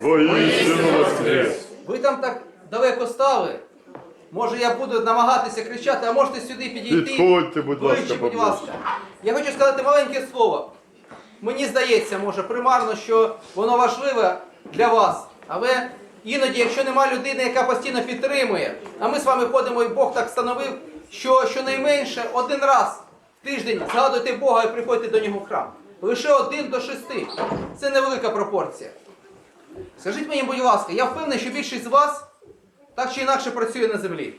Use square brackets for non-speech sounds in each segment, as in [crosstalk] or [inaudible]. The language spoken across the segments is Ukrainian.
Воістину воскрес! Ви там так далеко стали. Може я буду намагатися кричати, а можете сюди підійти. Підходьте, будь ласка, Ближче, будь поближче. ласка. Я хочу сказати маленьке слово. Мені здається, може, примарно, що воно важливе для вас. Але іноді, якщо нема людини, яка постійно підтримує, а ми з вами ходимо, і Бог так встановив, що щонайменше один раз в тиждень згадуйте Бога і приходьте до нього в храм. Лише один до шести. Це невелика пропорція. Скажіть мені, будь ласка, я впевнений, що більшість з вас так чи інакше працює на землі.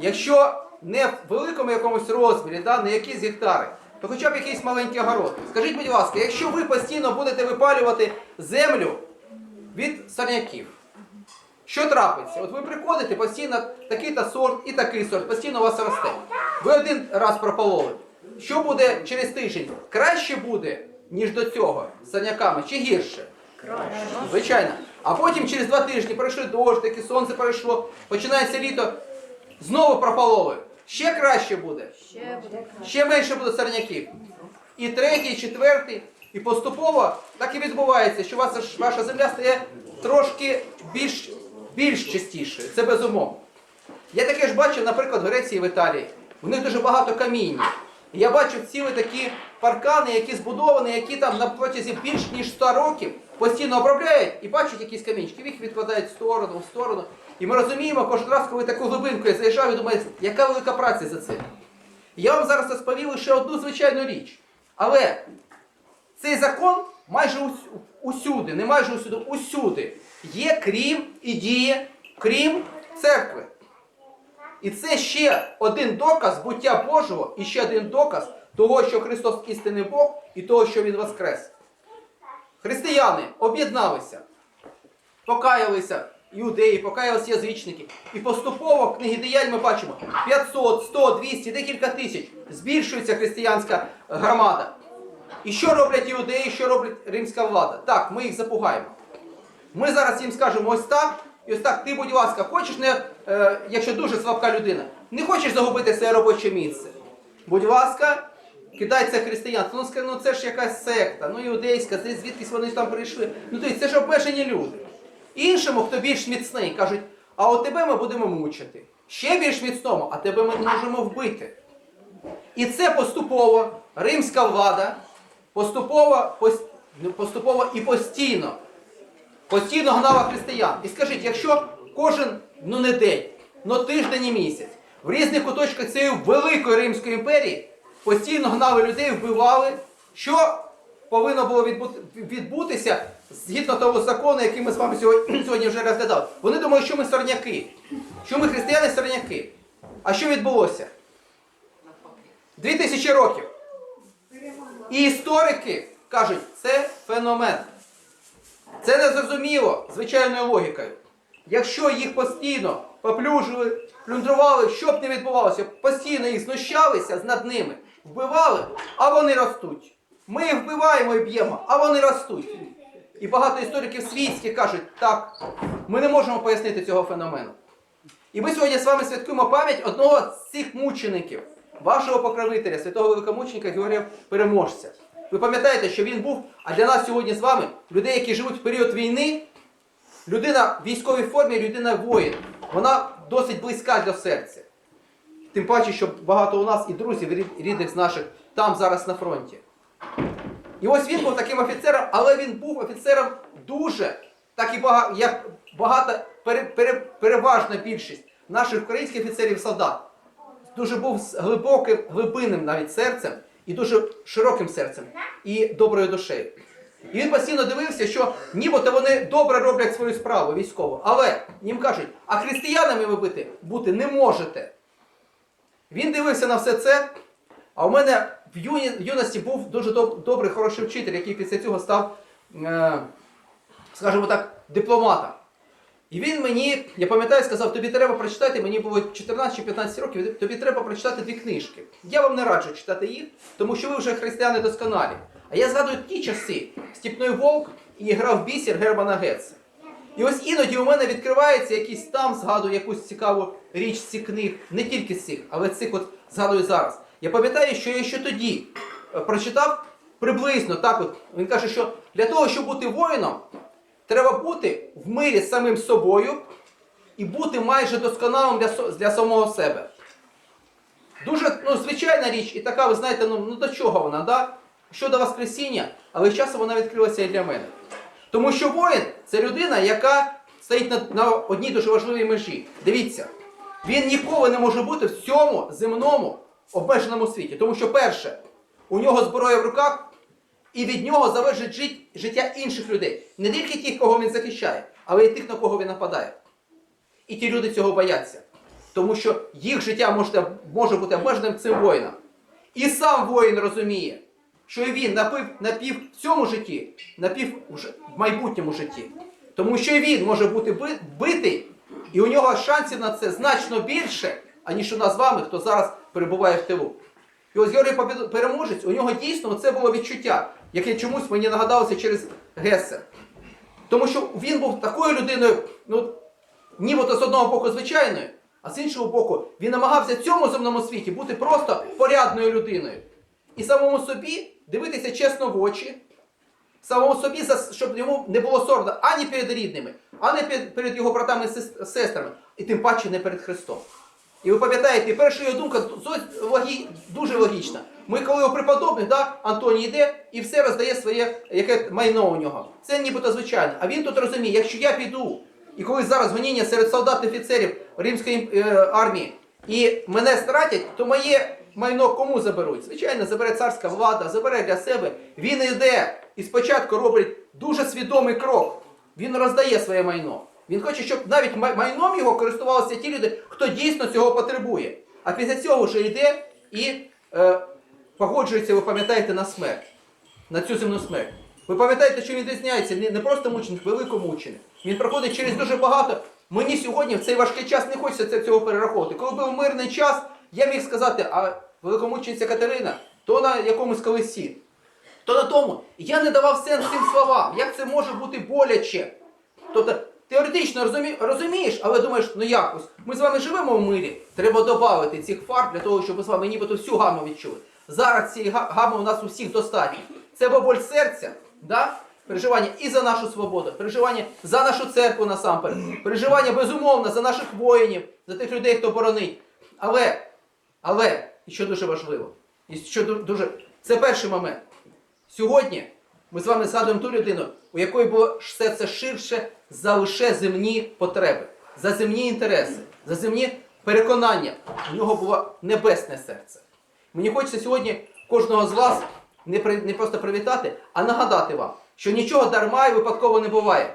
Якщо не в великому якомусь розмірі, да, не якісь гектари, то хоча б якийсь маленький огород. Скажіть, будь ласка, якщо ви постійно будете випалювати землю від сорняків, що трапиться? От ви приходите постійно такий-то сорт і такий сорт, постійно у вас росте. Ви один раз пропололи. Що буде через тиждень? Краще буде, ніж до цього з сорняками, чи гірше? Звичайно. А потім через два тижні пройшли дощ, сонце перейшло, починається літо, знову пропололи. Ще краще буде. Ще буде. Ще менше буде сорняків. І третій, і четвертий. І поступово так і відбувається, що ваша, ваша земля стає трошки більш, більш чистішою. Це безумовно. Я таке ж бачив, наприклад, в Греції в Італії. У них дуже багато каміння. І я бачив цілі такі паркани, які збудовані, які там на протязі більш ніж 100 років постійно обробляють і бачать якісь камінчики, їх відкладають в сторону, в сторону. І ми розуміємо, кожен раз, коли таку глибинку я заїжджав, і думаю, яка велика праця за це. Я вам зараз розповів лише одну звичайну річ. Але цей закон майже усюди, не майже усюди, усюди є крім і діє, крім церкви. І це ще один доказ буття Божого і ще один доказ того, що Христос істинний Бог і того, що Він воскрес. Християни об'єдналися, покаялися іудеї, покаялися язичники. І поступово в книги діянь ми бачимо 500, 100, 200, декілька тисяч збільшується християнська громада. І що роблять іудеї, що робить римська влада? Так, ми їх запугаємо. Ми зараз їм скажемо ось так, і ось так, ти, будь ласка, хочеш не, е, якщо дуже слабка людина, не хочеш загубити своє робоче місце. Будь ласка, це християнство. Ну, скажи, ну це ж якась секта, ну іудейська, це звідкись вони там прийшли. Ну то це ж обмежені люди. Іншому, хто більш міцний, кажуть, а от тебе ми будемо мучити. Ще більш міцному, а тебе ми можемо вбити. І це поступово римська влада, поступово, ну, поступово і постійно постійно гнала християн. І скажіть, якщо кожен, ну не день, ну тиждень і місяць, в різних куточках цієї великої Римської імперії постійно гнали людей, вбивали, що повинно було відбутися згідно того закону, який ми з вами [clears throat] сьогодні, вже розглядали. Вони думають, що ми сорняки, що ми християни сорняки. А що відбулося? Дві тисячі років. І історики кажуть, це феномен. Це не зрозуміло звичайною логікою. Якщо їх постійно поплюжили, плюндрували, що б не відбувалося, постійно їх знущалися над ними, вбивали, а вони ростуть. Ми їх вбиваємо і б'ємо, а вони ростуть. І багато істориків світських кажуть, так, ми не можемо пояснити цього феномену. І ми сьогодні з вами святкуємо пам'ять одного з цих мучеників, вашого покровителя, святого великомученика Георгія Переможця. Ви пам'ятаєте, що він був, а для нас сьогодні з вами, людей, які живуть в період війни, людина в військовій формі, людина воїн. Вона досить близька до серця. Тим паче, що багато у нас і друзів, і рідних з наших там зараз на фронті. І ось він був таким офіцером, але він був офіцером дуже, так і багато, як багато, пере, пере, переважна більшість наших українських офіцерів солдат. Дуже був з глибоким, глибинним навіть серцем і дуже широким серцем і доброю душею. І він постійно дивився, що нібито вони добре роблять свою справу військову, але їм кажуть, а християнами ви бути, не можете. Він дивився на все це, а у мене в, в юності був дуже доб- добрий, хороший вчитель, який після цього став, е, скажімо так, дипломатом. І він мені, я пам'ятаю, сказав, тобі треба прочитати, мені було 14 чи 15 років, тобі треба прочитати дві книжки. Я вам не раджу читати їх, тому що ви вже християни досконалі. А я згадую ті часи, Стіпний Вовк і грав бісер Германа Гетца. І ось іноді у мене відкривається якийсь там, згадую якусь цікаву річ з цих книг, не тільки з цих, але цих от згадую зараз. Я пам'ятаю, що я ще тоді е, прочитав приблизно так от. Він каже, що для того, щоб бути воїном, треба бути в мирі з самим собою і бути майже досконалим для, для самого себе. Дуже ну, звичайна річ, і така, ви знаєте, ну, ну до чого вона, да? щодо Воскресіння, але часом вона відкрилася і для мене. Тому що воїн це людина, яка стоїть на, на одній дуже важливій межі. Дивіться, він ніколи не може бути в цьому земному обмеженому світі. Тому що, перше, у нього зброя в руках, і від нього залежить жит- життя інших людей. Не тільки тих, кого він захищає, але й тих, на кого він нападає. І ті люди цього бояться. Тому що їх життя може, може бути обмеженим цим воїном. І сам воїн розуміє, що він напив, напів в цьому житті, напів в майбутньому житті. Тому що і він може бути битий, і у нього шансів на це значно більше, аніж у нас з вами, хто зараз перебуває в тилу. І ось Георгій Переможець, у нього дійсно це було відчуття, яке чомусь мені нагадалося через Гесе. Тому що він був такою людиною, ну, нібито з одного боку звичайною, а з іншого боку, він намагався в цьому земному світі бути просто порядною людиною. І самому собі дивитися чесно в очі, самому собі, щоб йому не було соромно ані перед рідними, ані перед, його братами і сестрами, і тим паче не перед Христом. І ви пам'ятаєте, перша його думка дуже логічна. Ми коли у преподобних, да, Антоній йде і все роздає своє яке майно у нього. Це нібито звичайно. А він тут розуміє, якщо я піду, і коли зараз гоніння серед солдат і офіцерів римської е, армії, і мене стратять, то моє майно кому заберуть? Звичайно, забере царська влада, забере для себе. Він йде і спочатку робить дуже свідомий крок. Він роздає своє майно. Він хоче, щоб навіть майном його користувалися ті люди, хто дійсно цього потребує. А після цього вже йде і е, погоджується, ви пам'ятаєте, на смерть, на цю земну смерть. Ви пам'ятаєте, що він відрізняється не, просто мученик, великомученик. Він проходить через дуже багато. Мені сьогодні в цей важкий час не хочеться цього перераховувати. Коли був мирний час, я міг сказати, а великомучениця Катерина, то на якомусь колесі, то на тому. Я не давав сенс цим словам. Як це може бути боляче? Тобто, теоретично розумі, розумієш, але думаєш, ну якось, ми з вами живемо в мирі, треба додати цих фарб для того, щоб ми з вами нібито всю гаму відчули. Зараз цієї гами у нас у всіх достатньо. Це бо боль серця, да? Переживання і за нашу свободу, переживання за нашу церкву насамперед, переживання безумовно за наших воїнів, за тих людей, хто боронить. Але, але, і що дуже важливо, і що дуже, це перший момент. Сьогодні ми з вами згадуємо ту людину, у якої було все це ширше за лише земні потреби, за земні інтереси, за земні переконання. У нього було небесне серце. Мені хочеться сьогодні кожного з вас не, просто привітати, а нагадати вам, що нічого дарма і випадково не буває.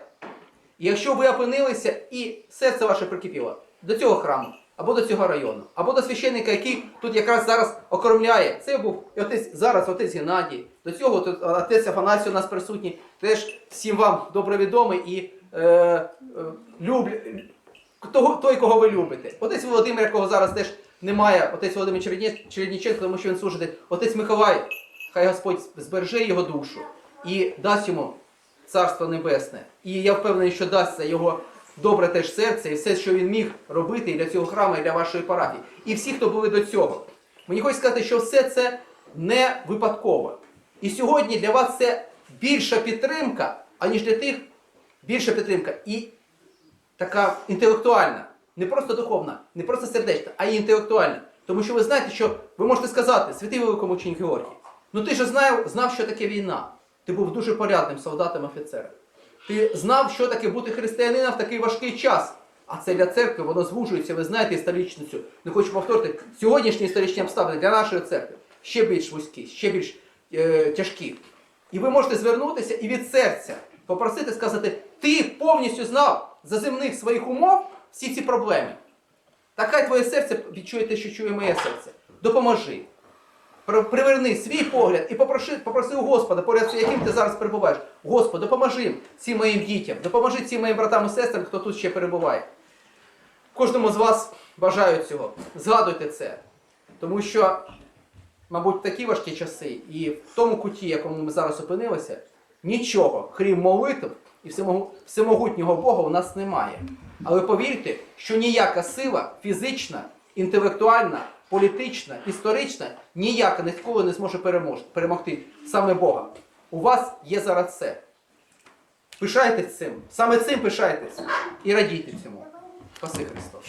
І якщо ви опинилися і серце ваше прикипіло до цього храму, або до цього району, або до священника, який тут якраз зараз окормляє, це був отець зараз отець Геннадій, до цього тут отець Афанасій у нас присутній, теж всім вам добре відомий і е, е, люб, того, той, кого ви любите. Отець Володимир, якого зараз теж немає, отець Володимир Чередні- Чередніченко, тому що він служить. Отець Миколай, хай Господь збереже його душу і дасть йому Царство Небесне. І я впевнений, що дасться його добре теж серце і все, що він міг робити для цього храму, і для вашої парафії. І всі, хто були до цього. Мені хочеться сказати, що все це не випадково. І сьогодні для вас це більша підтримка, аніж для тих більша підтримка і така інтелектуальна, не просто духовна, не просто сердечна, а й інтелектуальна. Тому що ви знаєте, що ви можете сказати, святий великомученик Георгій, ну ти ж знав, знав, що таке війна. Ти був дуже порядним солдатом офіцером. Ти знав, що таке бути християнином в такий важкий час. А це для церкви, воно звужується, ви знаєте, історично цю. Не хочу повторити, сьогоднішні історичні обставини для нашої церкви ще більш вузькі, ще більш е, тяжкі. І ви можете звернутися і від серця попросити сказати, ти повністю знав за земних своїх умов всі ці проблеми. Так хай твоє серце відчує те, що чує моє серце. Допоможи. При- Приверни свій погляд і попроси, попроси у Господа, поряд з яким ти зараз перебуваєш. Господи, допоможи цим моїм дітям, допоможи цим моїм братам і сестрам, хто тут ще перебуває. Кожному з вас бажаю цього. Згадуйте це. Тому що, мабуть, такі важкі часи, і в тому куті, якому ми зараз опинилися, нічого, крім молитв і всемогутнього Бога, у нас немає. Але повірте, що ніяка сила фізична, інтелектуальна, політична, історична, ніяка ніколи не зможе перемогти саме Бога. У вас є зараз це. Пишайтесь цим. Саме цим пишайтесь. І радійте цьому. Спаси Христос.